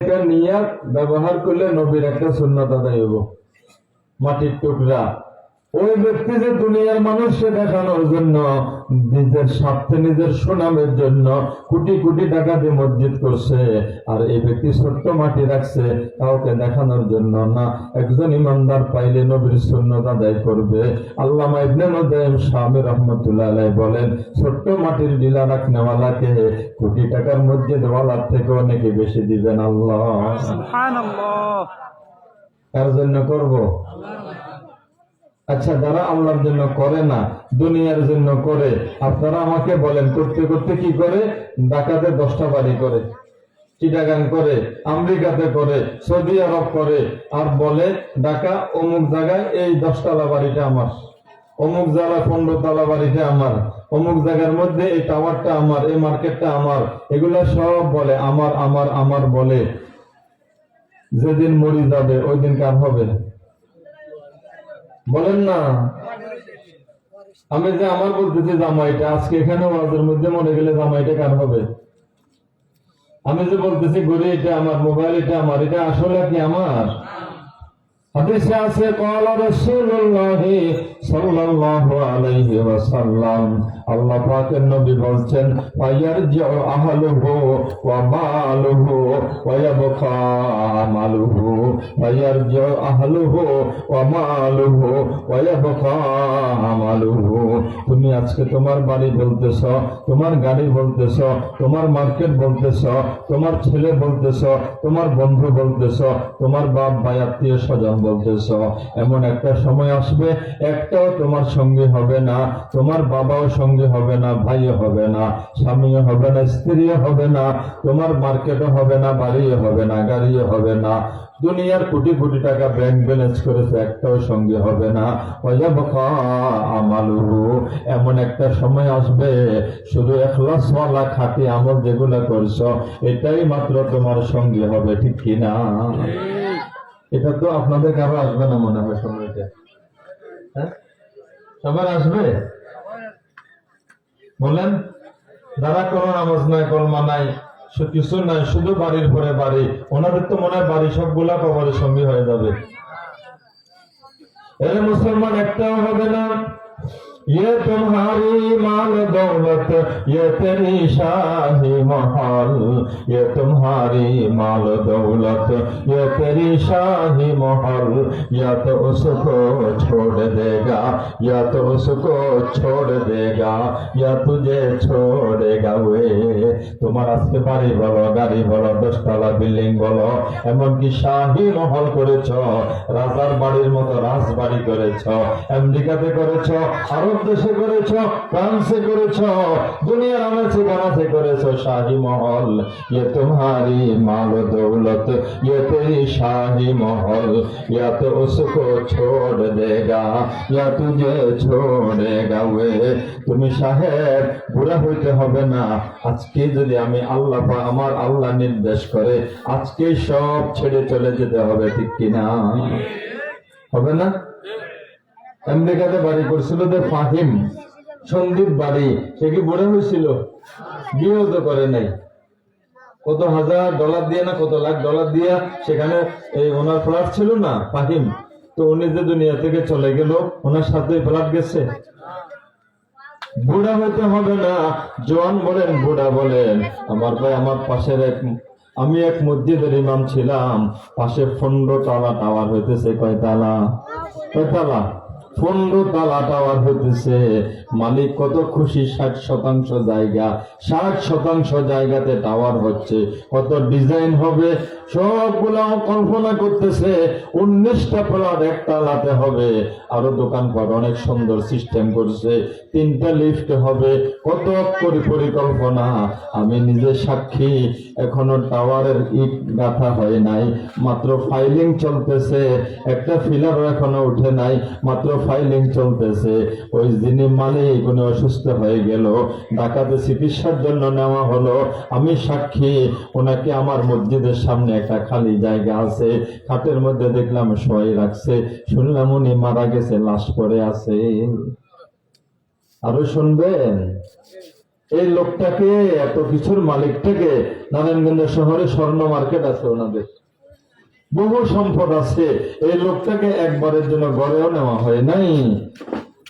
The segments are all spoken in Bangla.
একটা নিয়ে ব্যবহার করলে নবীর একটা শূন্যতা দেব মাটির টুকরা। ওই ব্যক্তি যে দুনিয়ার মানুষকে দেখানোর জন্য নিজের স্বার্থে নিজের সুনামের জন্য কোটি কোটি টাকা দিয়ে মসজিদ করছে আর এই ব্যক্তি ছোট্ট মাটি রাখছে কাউকে দেখানোর জন্য না। একজন ইমানদার পাইলে নবীর শূন্যত আদায় করবে। আল্লাহ ইবনে স্বামী রহমতুল্লাহ আলাই বলেন ছোট্ট মাটির ডিলা রাখনেওয়ালাকে কোটি টাকার মসজিদ ওয়ালার থেকে অনেকে বেশি দিবেন আল্লাহ। কার জন্য করব? আচ্ছা যারা আল্লাহর জন্য করে না, দুনিয়ার জন্য করে, আপনারা আমাকে বলেন, করতে করতে কি করে? ঢাকাতে দশটা বাড়ি করে, চিটাগাং করে, আমেরিকাতে করে, সৌদি আরব করে, আর বলে, ঢাকা, অমুক জায়গায় এই দশতলা বাড়িটা আমার, অমুক জায়গা পনেরো তলা বাড়িটা আমার, অমুক জায়গার মধ্যে এই টাওয়ারটা আমার, এই মার্কেটটা আমার। এগুলা সব বলে, আমার আমার আমার, বলে। যেদিন মরি যাবে ওই দিন কার হবে? বলেন না। আমি যে আমার বলতেছি জামাইটা, আজকে এখানে ওয়াজের মধ্যে মনে গেলে জামাইটা কার হবে? আমি যে বলতেছি ঘুরে এটা আমার, মোবাইল এটা আমার, এটা আসলে কি আমার? হাদিসে আছে قال رسول الله সাল্লাল্লাহু আলাইহি ওয়াসাল্লাম আল্লাহ পাকের নবী বলছেন ফায়ারজিউ আহলুহু ওয়া মালুহু ওয়া ইয়াবকা মালুহু ফায়ারজিউ আহলুহু ওয়া মালুহু ওয়া ইয়াবকা মালুহু তুমি আজকে তোমার বাড়ি বলতেছ তোমার গাড়ি বলতেছ তোমার মার্কেট বলতেছ তোমার ছেলে বলতেছ তোমার বন্ধু বলতেছ তোমার বাপ ভাই আত্মীয় স্বজন বলতেছ এমন একটা সময় আসবে, একটাও তোমার সঙ্গে হবে না, তোমার বাবাও সঙ্গে হবে না, ভাইও হবে না, স্বামীও হবে না, স্ত্রীও হবে না, তোমার মার্কেটও হবে না, বাড়িও হবে না, গাড়িও হবে না। দুনিয়ার কোটি কোটি টাকা ব্যাংক ব্যালেন্স করেছে, একটাও সঙ্গে হবে না। আমালুহু এমন একটা সময় আসবে, শুধু এখলাসওয়ালা খাঁটি আমল যেগুলা করছ, এটাই মাত্র তোমার সঙ্গে হবে, ঠিক কিনা? এটা তো আপনাদের কারও আসবে না মনে হয় সময়টা হ্যাঁ? সবার আসবে? বলেন যারা কোনো নামাজ নাই, কলমা নাই কিছু নাই, শুধু বাড়ির পরে বাড়ি। ওনাদের তো মনে হয় বাড়ি সবগুলা কবরের সঙ্গী হয়ে যাবে। এর মুসলমান একটাও হবে না। ये तुम्हारी माल दौलत ये तेरी शाही महल ये तुम्हारी माल दौलत ये तेरी शाही महल या तो उसको छोड़ देगा या तो उसको छोड़ देगा या तुझे छोड़ेगा वे তোমার আজকে বাড়ি বলো গাড়ি বলো দশতলা বিল্ডিং বলো এমনকি শাহী মহল করেছ রাজার বাড়ির মতো রাজবাড়ি করেছ আমেরিকাতে করেছ আরব উদ্দেশ্যে করেছ, ফ্রান্সে করেছ, দুনিয়ার আমেছে বানাতে করেছ শাহি মহল। ইয়ে তোমারি মাল দৌলত ইয়ে তেরি শাহি মহল। ইয়া তো উসকো ছোড় দেগা, ইয়া তুঝে ছোড়েগা ওয়ে তুমি সাহেব বুড়া হইতে হবে না। আজকে যদি আমি আল্লাহ আমার আল্লাহ নির্দেশ করে, আজকে সব ছেড়ে চলে যেতে হবে, ঠিক কিনা? হবে না? আমেরিকাতে বাড়ি করছিল যে ফাহিম। সন্দীপ বাড়ি। সে কি বুড়া হয়েছিল? বিয়েও তো করে নাই। কত হাজার ডলার দিয়ে না কত লাখ ডলার দিয়ে সেখানে এই ওনার ফ্ল্যাট ছিল না, ফাহিম? তো উনি যে দুনিয়া থেকে চলে গেল, ওনার সাথে ফ্ল্যাট গেছে। বুড়া হইতে হবে না। জোয়ান বলেন, বুড়া বলেন, আমার ভাই আমার পাশের এক আমি এক মসজিদের ইমাম ছিলাম। পাশে পনেরো তালা, টাওয়ার হইতেছে কয় তালা কয় তালা পনেরো তালা টাওয়ার হইতেছে। মালিক কত খুশি? ষাট শতাংশ জায়গা। ষাট শতাংশ জায়গাতে টাওয়ার হচ্ছে। কত ডিজাইন হবে? সবগুলো কল্পনা করতেছে, উনিশটা প্লট এক তালাতে হবে। আরও দোকানপাট অনেক সুন্দর সিস্টেম করছে। তিনটা লিফট হবে। কত পরি- পরিকল্পনা? আমি নিজে সাক্ষী। এখনও টাওয়ারের ইট গাঁথা হয় নাই। মাত্র ফাইলিং চলতেছে। একটা ফিলারও এখনও উঠে নাই। মাত্র ফাইলিং চলতেছে, ওই যিনি মালিক, উনি অসুস্থ হয়ে গেল। ঢাকাতে চিকিৎসার জন্য নেওয়া হলো। আমি সাক্ষী, ওনাকে আমার মসজিদের সামনে একটা খালি জায়গা আছে। খাটের মধ্যে দেখলাম সবাই রাখছে। শুনলাম উনি মারা গেছে, লাশ পড়ে আছে। আরও শুনবেন? এই লোকটাকে, এত কিছুর মালিকটাকে, নারায়ণগঞ্জ শহরে স্বর্ণ মার্কেট আছে ওনাদের। বহু সম্পদ আছে। এই লোকটাকে একবারের জন্য গড়েও নেওয়া হয় নাই।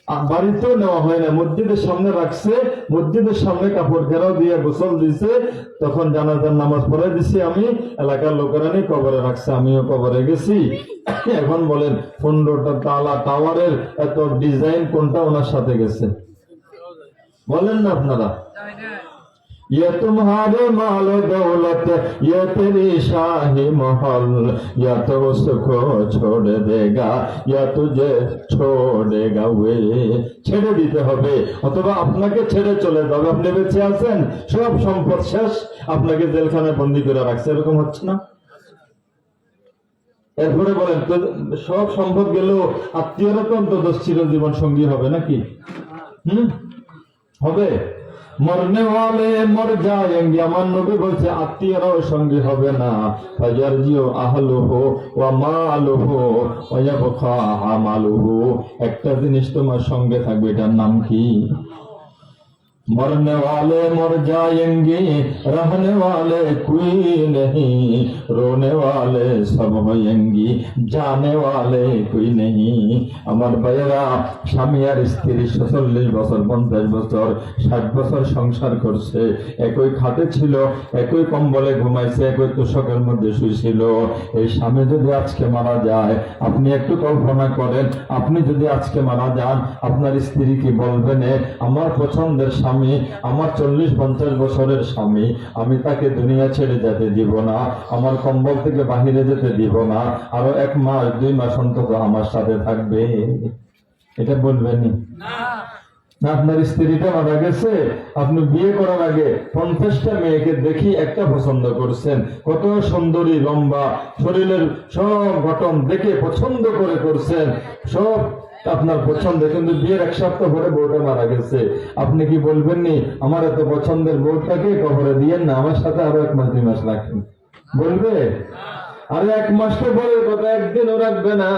বাড়িতেও নেওয়া হয় না মসজিদের সামনে রাখছে, মসজিদের সামনে কাপড় ঘেরাও দিয়ে গোসল দিছে। তখন জানাজার নামাজ পড়ে দিছি আমি। এলাকার লোকেরা নিয়ে কবরে রাখছে, আমিও কবরে গেছি। এখন বলেন, পনেরোটা তালা টাওয়ারের এত ডিজাইন কোনটা ওনার সাথে গেছে? বলেন না আপনারা। ये तुम्हारे माल दौलत ये तेरी शाही महल या तो उसको छोड़ देगा या तुझे छोड़ेगा वे ছেড়ে দিতে হবে অথবা আপনাকে ছেড়ে চলে যাবে আপনি বেঁচে আছেন সব সম্পদ শেষ আপনাকে জেলখানায় বন্দি করে রাখছে এরকম হচ্ছে না এরপরে বলেন তো সব সম্পদ গেলেও আত্মীয়রা তো অন্তত চিরজীবন সঙ্গী হবে নাকি হুম হবে মরনে ওয়ালে মর যায় আমার নবী বলছে, আত্মীয়রাও সঙ্গী হবে না। ফাজার জিও আহলুহু ওয়া মালুহু ওয়া ইয়াবকা আমালুহু একটা জিনিস তোমার সঙ্গে থাকবে, এটার নাম কি? मरने वाले मर जाएंगे रहने वाले कोई नहीं रोने वाले सब होएंगी जाने वाले कोई नहीं আমার ভাইয়েরা স্বামী আর স্ত্রী চল্লিশ বছর পঞ্চাশ বছর ষাট বছর সংসার করছে একই খাটে ছিল একই কম্বলে ঘুমাইছে একই তোষকের মধ্যে শুয়েছিল এই স্বামী যদি আজকে মারা যায় আপনি একটু কল্পনা করেন আপনি যদি আজকে মারা যান আপনার স্ত্রী কি বলবেন "এ, আমার পছন্দের স্বামী আমার চল্লিশ পঞ্চাশ বছরের স্বামী আমি তাকে দুনিয়া ছেড়ে যেতে দিব না আমার কম্বল থেকে বাহিরে যেতে দিব না আরও এক মাস দুই মাস অন্তত আমার সাথে থাকবে। এটা বলবেনই না। আপনার স্ত্রীটা মারা গেছে আপনি বিয়ে করার আগে পঞ্চাশটা মেয়েকে দেখি একটা পছন্দ করছেন। কত সুন্দরী লম্বা শরীরের সব গঠন দেখে পছন্দ করে করছেন। সব আপনার পছন্দ কিন্তু বিয়ের এক সপ্তাহ পরে বউটা মারা গেছে। আপনি কি বলবেন নি, আমার এত পছন্দের বউটাকে কবরে দিয়েন না, আমার সাথে আরও এক মাস, দুই মাস রাখেন বলবে? আরে এক মাস তো বলে কথা, একদিনও রাখবে না।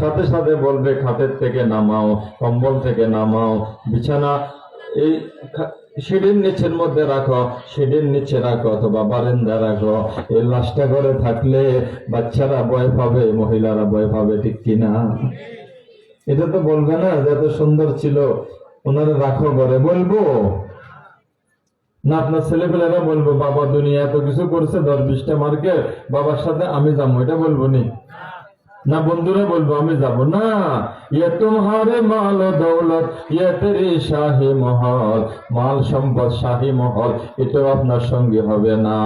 সাথে সাথে বলবে, খাটের থেকে নামাও, কম্বল থেকে নামাও, বিছানা, এই সিঁড়ির নিচের মধ্যে রাখো, সিঁড়ির নিচে রাখো অথবা বারান্দা রাখো। এই লাশটা ঘরে থাকলে বাচ্চারা ভয় পাবে, মহিলারা ভয় পাবে, ঠিক কিনা? এটা তো বলবে না যে এত সুন্দর ছিল, ওনারা রাখো ঘরে। বলব? না, আপনার ছেলেপেলেরা বলব, বাবা দুনিয়া এত কিছু করছে, দশ বিশটা মার্কেট বাবার সাথে আমি যাব, এটা বলব নি। না বন্ধুরা বলব, আমি যাব না। ইয়ে তোমারে মাল দৌলত ইয়ে তেরি শাহী মহল, মাল সম্পদ শাহী মহল, এটাও আপনার সঙ্গে হবে না।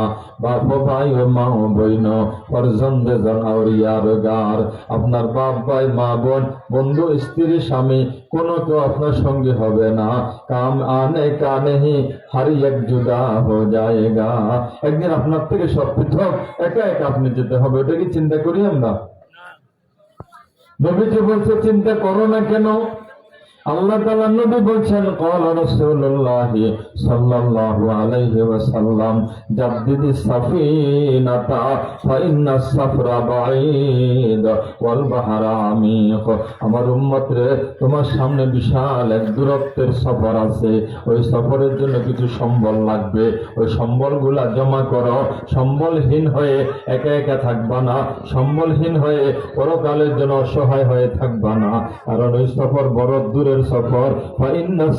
বাপ ভাই ও মা ও বইন ফরজন্দে জানাওর ইয়ার গার আপনার বাপ, ভাই, মা, বোন, বন্ধু, স্ত্রী, স্বামী, কোনো কেউ আপনার সঙ্গে হবে না। কাম আনে কা নেহি হারি এক জুদা হো যায়গা একদিন আপনার থেকে সব পৃথক, একা একা আপনি যেতে হবে, এটা কি চিন্তা করি আমরা? নবীজি বলছে চিন্তা করো না কেন? আল্লাহ তাআলা নবী বলছেন قال رسول الله صلى الله عليه وسلم جدد السفينة فإن السفر بعيد والبحر عميق আমার উম্মত রে তোমার সামনে বিশাল এক দূরত্বের সফর আছে ওই সফরের জন্য কিছু সম্বল লাগবে ওই সম্বলগুলা জমা করো সম্বলহীন হয়ে একা একা থাকবা না সম্বলহীন হয়ে পরকালের জন্য অসহায় হয়ে থাকবা না কারণ ওই সফর বড় দূরের সফর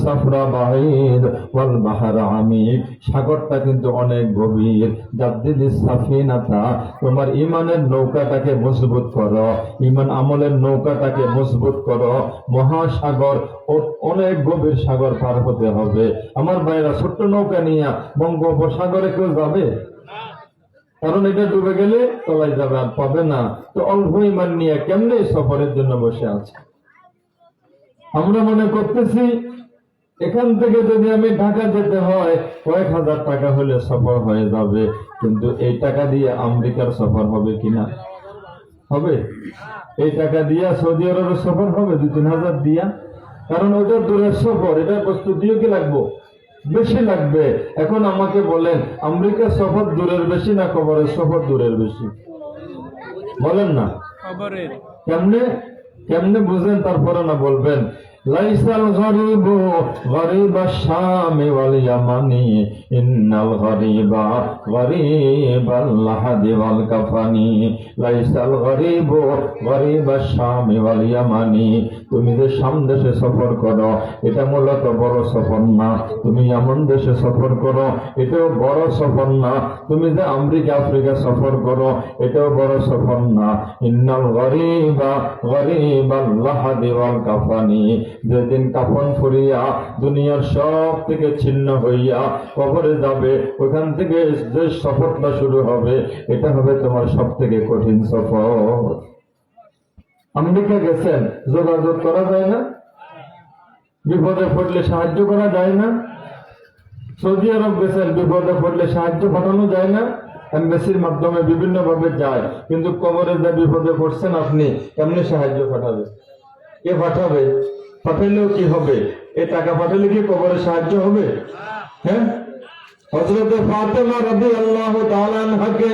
সাফরা বাহিদ ওয়াল বাহার আমিক সাগরটা কিন্তু অনেক গভীর। জাদ্দিদি সাফিনাতা, তোমার ইমানের নৌকাটাকে মজবুত করো। ইমান আমলের নৌকাটাকে মজবুত করো। মহাসাগর অনেক গভীর সাগর পার হতে হবে। আমার ভাইরা, ছোট্ট নৌকা নিয়ে বঙ্গোপসাগরে কেউ যাবে? কারণ এটা ডুবে গেলে তলায় যাবে, আর পাবে না। তো অল্প ইমান নিয়ে কেমনে সফরের জন্য বসে আছে? আমরা মনে করতেছি এখান থেকে যদি আমি ঢাকা যেতে হয় কয়েক হাজার টাকা হলে সফর হয়ে যাবে কিন্তু এই টাকা দিয়ে আমেরিকার সফর হবে কিনা হবে? এই টাকা দিয়া সৌদি আরবের সফর হবে? দু তিন হাজার দিয়া? কারণ ওটা দূরের সফর এটা বস্তু দিয়ে কি লাগবো? বেশি লাগবে। এখন আমাকে বলেন আমেরিকার সফর দূরের বেশি না কবরের সফর দূরের বেশি? বলেন না। কেমনে? কেমনে বুঝলেন তারপরে না বলবেন লাইসাল গরিব গরিব শামে ওয়াল ইয়ামানি, ইন্নাল গরিবা গরিব আল্লাহ দিওয়াল কাফানি। লাইসাল গরিব গরিব শামে ওয়াল ইয়ামানি, তুমি যে শাম দেশে সফর করো, এটা মূলত বড় সফর না। তুমি এমন দেশে সফর করো, এটাও বড় সফর না। তুমি যে আমেরিকা, আফ্রিকা সফর করো, এটাও বড় সফর না। ইন্নাল গরিবা গরিব আল্লাহ দিওয়াল কাফানি। যেদিন কাফন ফুরিয়া দুনিয়ার সব থেকে ছিন্ন হইয়া কবরে যাবে, ওখান থেকে যে সফরটা শুরু হবে, এটা হবে তোমার সব থেকে কঠিন সফর। আমেরিকা গেছেন, যোগাযোগ করা যায় না? বিপদে পড়লে সাহায্য করা যায় না? সৌদি আরব গেছেন, বিপদে পড়লে সাহায্য পাঠানো যায় না? এম্বাসির মাধ্যমে বিভিন্ন ভাবে যায়, কিন্তু কবরে যে বিপদে পড়ছেন আপনি, কেমনি সাহায্য পাঠাবে? কে পাঠাবে? পাঠালেও কি হবে? এ টাকা পাঠালে কি কবরে সাহায্য হবে? হ্যাঁ? হজরত ফাতেমা রাদি আল্লাহ তালানহাকে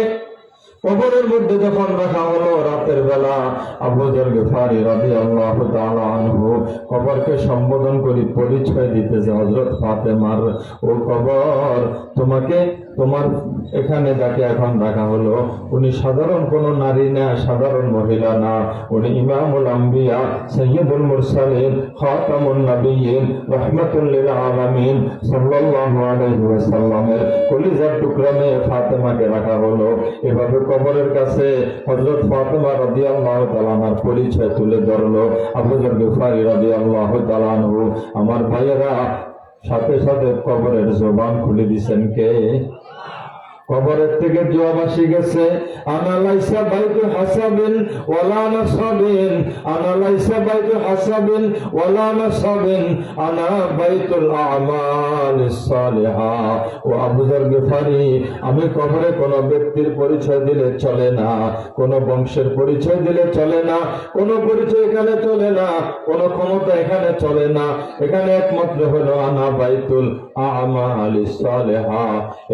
কবরের মধ্যে যখন রাখা হলো রাতের বেলা আবুজর গেফারি রাদি আল্লাহ আনহু কবরকে সম্বোধন করি পরিচয় দিতেছে হজরত ফাতেমার, ও কবর, তোমাকে তোমার এখানে যাকে এখন রাখা হলো, উনি সাধারণ কোন নারী না, সাধারণ মহিলা না। উনি ইমামুল আম্বিয়া সৈয়দুল মুরসালিন, খাতামুন নবিয়্যিন, রাহমাতুল লিল আলামিন সাল্লাল্লাহু আলাইহি ওয়াসাল্লামের কলিজার টুকরা ফাতেমাকে রাখা হলো। এভাবে কবরের কাছে হযরত ফাতেমা রাদিয়াল্লাহু তাআলার পরিচয় তুলে ধরলো। আবু যর গফারি রাদিয়াল্লাহু তাআলা আমার ভাইয়েরা, সাথে সাথে কবরের জবান খুলে দিছেন কে? কবরের থেকে আসি গেছে, আনালাইসা বাইতু হাসাবিন ওয়ালা নাসাবিন, আনালাইসা বাইতু হাসাবিন ওয়ালা নাসাবিন, আনা বাইতুল আমাল সালিহা। ও আবু যর গিফারি, আমি কবরে কোন ব্যক্তির পরিচয় দিলে চলে না, কোন বংশের পরিচয় দিলে চলে না, কোন পরিচয় এখানে চলে না, কোন ক্ষমতা এখানে চলে না। এখানে একমাত্র হলো আনা বাইতুল আমাল সালেহা।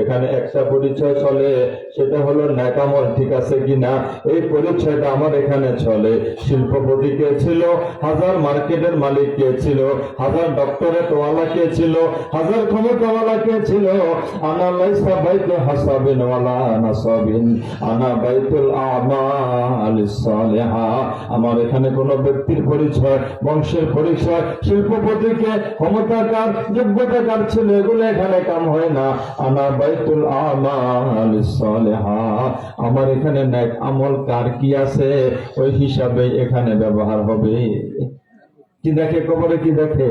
এখানে একটা পরিচয় চলে, সেটা হলো ন্যাকামল, ঠিক আছে কিনা এই পরিচয়টা আমার এখানে চলে। শিল্পপতি কে ছিল? হাজার মার্কেটের মালিক কে ছিল? হাজার ডক্টরেট ওয়ালা কে ছিল? হাজার ক্ষমতাওয়ালা কে ছিল? আনা লাইসা বাইতু হাসাবিন ওয়ালা নাসাবিন, আনা বাইতুল আমাল সালেহা। আমার এখানে কোন ব্যক্তির পরিচয়, বংশের পরিচয় শিল্পপতিকে ক্ষমতাকার, যোগ্যতাকার ছিল, এগুলো এখানে কাম হয় না। আনা বাইতুল আমাল আমার এখানে ন্যাক আমল কার কি আছে? ওই হিসাবে এখানে ব্যবহার হবে। কি দেখে? কবরে কি দেখে?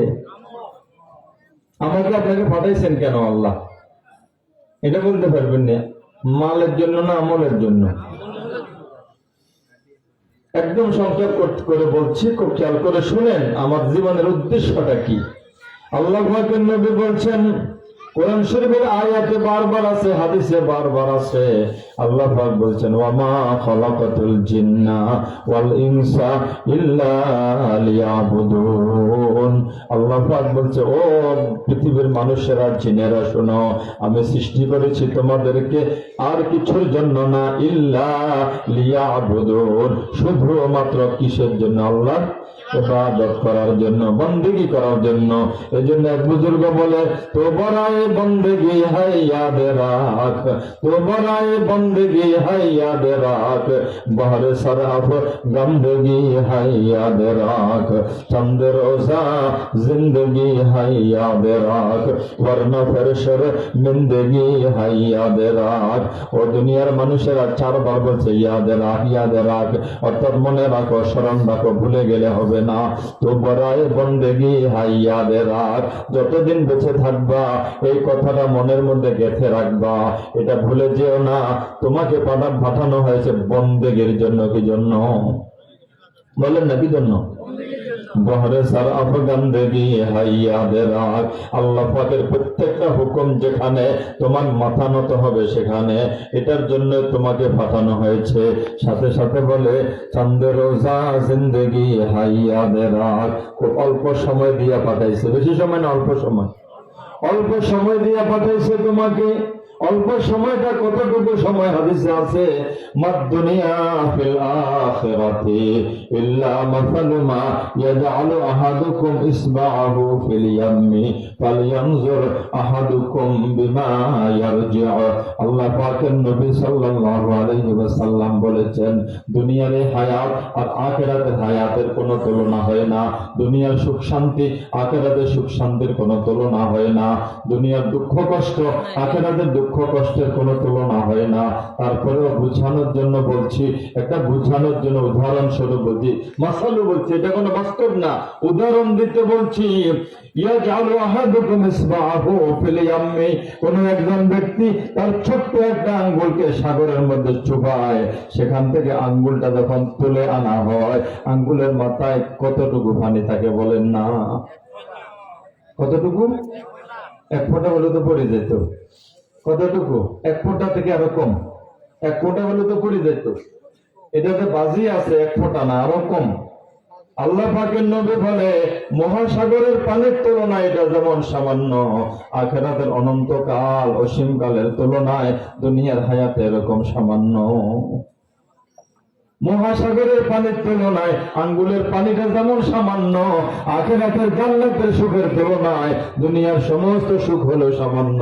আমাকে আপনাকে পাঠাইছেন কেন আল্লাহ? এটা বলতে পারবেন না। মালের জন্য না আমলের জন্য? একদম সংক্ষেপ করে বলছি, খুব খেয়াল করে শুনেন। আমার জীবনের উদ্দেশ্যটা কি? আল্লাহ নবী বলছেন কোরআন শরীফের আয়াতে বারবার আছে, হাদিসে বারবার আছে। আল্লাহ পাক বলছেন খলাকাতুল জিন্না ওয়াল ইনসা ইল্লা লিয়াবুদুন। আল্লাহ পাক বলছে, ও পৃথিবীর মানুষেরা, জিনেরা, শোনো, আমি সৃষ্টি করেছি তোমাদেরকে আর কিছুর জন্য না, ইল্লা লিয়াবুদুন। শুধুমাত্র কিসের জন্য? আল্লাহ ইবাদত করার জন্য, বন্দেগি করার জন্য। এই জন্য এক বুজুর্গ বলে তো বড়াই বন্দেগি হাই ইয়াদ রাখ তো বড়াই বন্দেগি হাই ইয়াদ রাখ, বহর সরাফ গন্দগি হাই ইয়াদ রাখ চন্দ রোজা জিন্দগি হাই ইয়াদ রাখ বর্ণ ফেরসর মিন্দগি হাই ইয়াদ রাখ। ও দুনিয়ার মানুষেরা চারবার বলছে, ইয়াদ রাখ ইয়াদ রাখ। অর্থাৎ মনে রাখো, স্মরণ রাখো, ভুলে গেলে হবে না। তো বন্দেগি হাই ইয়াদ রাখ যতদিন বেঁচে থাকবা, এই কথাটা মনের মধ্যে গেঁথে রাখবা। এটা ভুলে যেও না, তোমাকে পাঠা পাঠানো হয়েছে বন্দেগের জন্য, কি জন্য? বলেন না, কি জন্য? বহরে সার আফগান আফগান্দেগি হাইয়াদে রাখ আল্লাহ পাকের প্রত্যেকটা হুকুম যেখানে তোমার মাথা নত হবে সেখানে এটার জন্য তোমাকে পাঠানো হয়েছে। সাথে সাথে বলে চন্দ্র রোজা জিন্দগি হাইয়াদে রাখ খুব অল্প সময় দিয়া পাঠাইছে। বেশি সময় না, অল্প সময়। অল্প সময় দিয়া পাঠাইছে তোমাকে। অল্প সময়টা কতটুকু সময় হাদিসে আছে? মাদ দুনিয়া ফিল আখিরাতি ইল্লা মাসালু মা ইয়াজআলু আহাদুকুম ইসবা'াহু ফিল ইয়াম্মি ফালয়ানজুর আহাদুকুম বিমা ইয়ারজি'ু আল্লাহ পাকের নবী সাল্লাল্লাহু আলাইহি ওয়াসাল্লাম বলেছেন দুনিয়ার এই হায়াত আর আখিরাতের হায়াতের কোনো তুলনা হয় না। দুনিয়ার সুখ শান্তি আখিরাতের সুখ শান্তির কোনো তুলনা হয় না। দুনিয়ার দুঃখ কষ্ট আখেরাতের দুঃখ কষ্টের কোনো তুলনা হয় না। তারপরেও বুঝানোর জন্য বলছি, একটা বুঝানোর জন্য উদাহরণস্বরূপ বলছি, মাসালু বলছি, এটা কোনো বাস্তব না। উদাহরণ দিতে বলছি কোন একজন ব্যক্তি তার ছোট্ট একটা আঙ্গুলকে সাগরের মধ্যে চুবায়। সেখান থেকে আঙ্গুলটা যখন তুলে আনা হয়, আঙ্গুলের মাথায় কতটুকু পানি থাকে বলেন না? কতটুকু? এক ফোঁটা হলে তো পড়ে যেত। কতটুকু এক ফোঁটা থেকে আরও কম। এক ফোঁটা হলে তো পড়ে যেত এটাতে বাজি আছে, এক ফোঁটা না, আরও কম। আল্লাহ পাকের নবী বলে, মহাসাগরের পানির তুলনায় এটা যেমন সামান্য, আখেরাতের অনন্তকাল অসীমকালের তুলনায় দুনিয়ার হায়াতে এরকম সামান্য। মহাসাগরের পানির তুলনায় আঙ্গুলের পানিটা যেমন সামান্য, আখেরাতের জান্নাতের সুখের তুলনায় দুনিয়ার সমস্ত সুখ হলো সামান্য।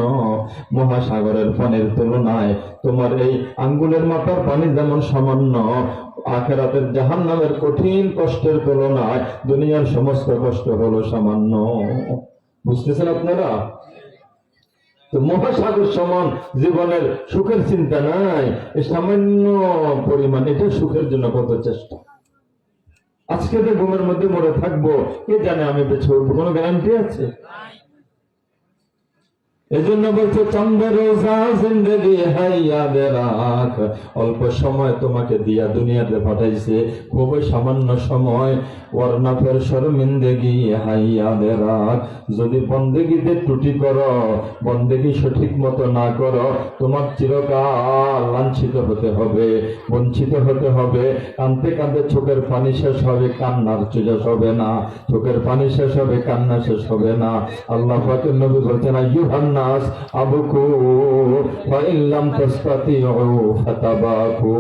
মহাসাগরের পানির তুলনায় তোমার এই আঙ্গুলের মাথার পানি যেমন সামান্য, আখেরাতের জাহান্নামের কঠিন কষ্টের তুলনায় দুনিয়ার সমস্ত কষ্ট হলো সামান্য। বুঝতেছেন আপনারা? মহাসাগর সমান জীবনের সুখের চিন্তা নাই। সামান্য পরিমাণ, এটা সুখের জন্য কত চেষ্টা। আজকে যে ঘুমের মধ্যে মরে থাকব, কে জানে আমি বেছে উঠবো? কোনো গ্যারান্টি আছে? এজন্য বলছে চন্দ্র জিন্দগি, হাইয়া রাখ অল্প সময় তোমাকে দিয়া দুনিয়াতে পাঠাইছে। খুবই সামান্য সময়। ওয়ারনা ফের শর্মিন্দেগি হাইয়া রাখ যদি বন্দেগিতে ত্রুটি করো, বন্দেগি সঠিক মতো না করো, তোমার চিরকাল লাঞ্ছিত হতে হবে, বঞ্চিত হতে হবে। কানতে কাঁদতে চোখের পানি শেষ হবে, কান্নার শেষ হবে না। চোখের পানি শেষ হবে, কান্না শেষ হবে না। আল্লাহ নবী বলছেন, আইয়ুহান নাস আবকু ফাইন লাম তাসতাতিউ ফাতাবাকু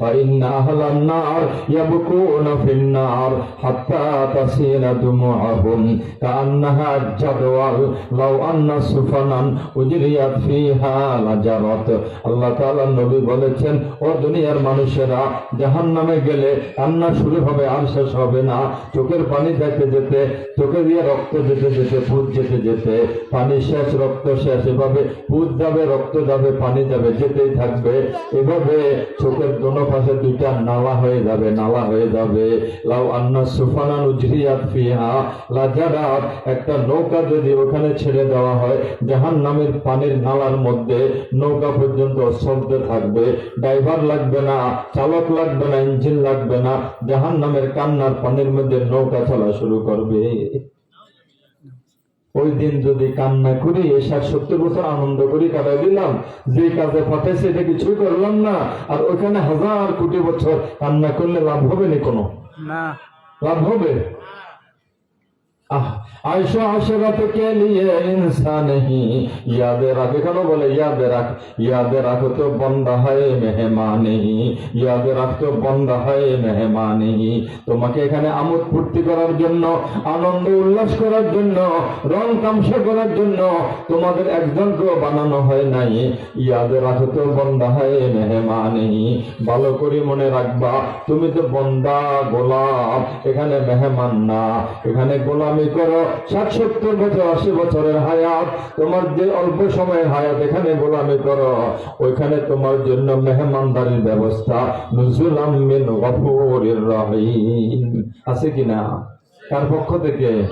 ফাইন আহলান নার ইয়াবকুনা ফিন নার হাত্তা তাসিলা দুমুআহুম কান্নাহা জাদওয়াল লাউ আন্না সুফানান উজরিয়াত ফিহা লাজারাত আল্লাহ তাআলা নবী বলেছেন, ও দুনিয়ার মানুষেরা, জাহান্নামে গেলে কান্না শুরু হবে আর শেষ হবে না। চোখের পানি যেতে যেতে, চোখে দিয়ে রক্ত যেতে যেতে পুজ যেতে যেতে, পানি শেষ, রক্ত শেষ এভাবে পুজ যাবে, রক্ত যাবে, পানি যাবে, যেতেই থাকবে, এভাবে চোখের দোনো পাশে দুইটা নালা হয়ে যাবে, নালা হয়ে যাবে। লাউ আন্না সুফানান উজরিয়াত ফিহা। লাজারাত, একটা নৌকা যদি ওখানে ছেড়ে দেওয়া হয় জাহান নামের পানির নালার মধ্যে নৌকা পর্যন্ত চলতে থাকবে। ড্রাইভার লাগবে না, চালক লাগবে না, ইঞ্জিন লাগবে না জাহান নামের কান্নার পানির মধ্যে নৌকা চলা শুরু করবে। ওই দিন যদি কান্না করি এসার সত্তর বছর আনন্দ করি কাটাই দিলাম। যে কাজে ফাটাইছে এটা কিছুই করলাম না। আর ওখানে হাজার কোটি বছর কান্না করলে লাভ হবে না কোনো? না। लाभ আয়শো আশরাত কে ইয়াদে রাখ বলে ইয়াদে রাখ। ইয়াদে রাখ তো হয় মেহমানি ইয়াদে রাখ তো হয় মেহমানি তোমাকে এখানে আমোদ ফুর্তি করার জন্য, আনন্দ উল্লাস করার জন্য, রং তামসা করার জন্য তোমাদের একজনকেও বানানো হয় নাই। ইয়াদে রাখ তো বন্দা হয় মেহমানি ভালো করে মনে রাখবা, তুমি তো বন্দা গোলাপ, এখানে মেহমান না। এখানে গোলামি করো ষাট সত্তর বছর, আশি বছরের হায়াত। তোমার যে অল্প সময়ের হায়াত, এখানে গোলামি করো। ওইখানে তোমার জন্য মেহমানদারির ব্যবস্থা। মিন আছে কিনা? তার পক্ষ থেকে?